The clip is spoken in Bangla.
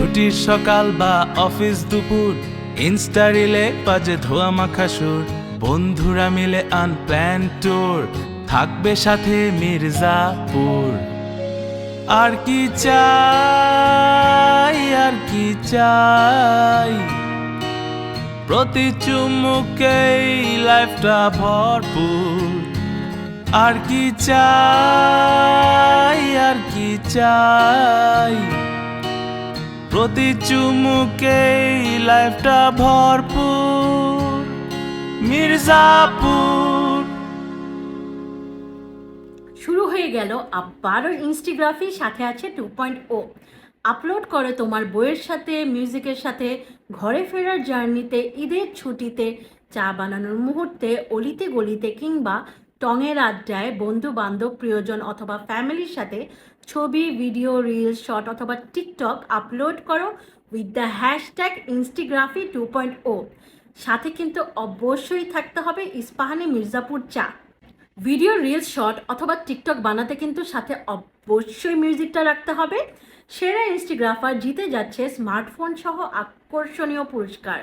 ছুটির সকাল বা অফিস দুপুর, ইনস্টা রিলে বাজে ধোয়া মাখা সুর। বন্ধুরা মিলে আনপ্ল্যান ট্যুর থাকবে সাথে মির্জাপুর। আর কি চাই, আর কি চাই? প্রতি চুমুকেই লাইফটা ভরপুর। আর কি চাই, আর কি চাই? প্রতি চুমুকেই লাইফটা ভরপুর। মির্জাপুর। শুরু হয়ে গেল আবারও ইনস্টাগ্রাফি, সাথে আছে টু পয়েন্ট ও। আপলোড করে তোমার বইয়ের সাথে, মিউজিকের সাথে, ঘরে ফেরার জার্নিতে, ঈদের ছুটিতে, চা বানানোর মুহূর্তে, অলিতে গলিতে কিংবা টঙের আড্ডায় বন্ধু বান্ধব প্রিয়জন অথবা ফ্যামিলির সাথে ছবি, ভিডিও রিল শর্ট অথবা টিকটক আপলোড করো with the hashtag instigraphy two point O সাথে কিন্তু অবশ্যই থাকতে হবে ইস্পাহানি মির্জাপুর চা। ভিডিও রিলস শর্ট অথবা টিকটক বানাতে কিন্তু সাথে অবশ্যই মিউজিকটা রাখতে হবে। সেরা ইনস্টাগ্রাফার জিতে যাচ্ছে স্মার্টফোন সহ আকর্ষণীয় পুরস্কার।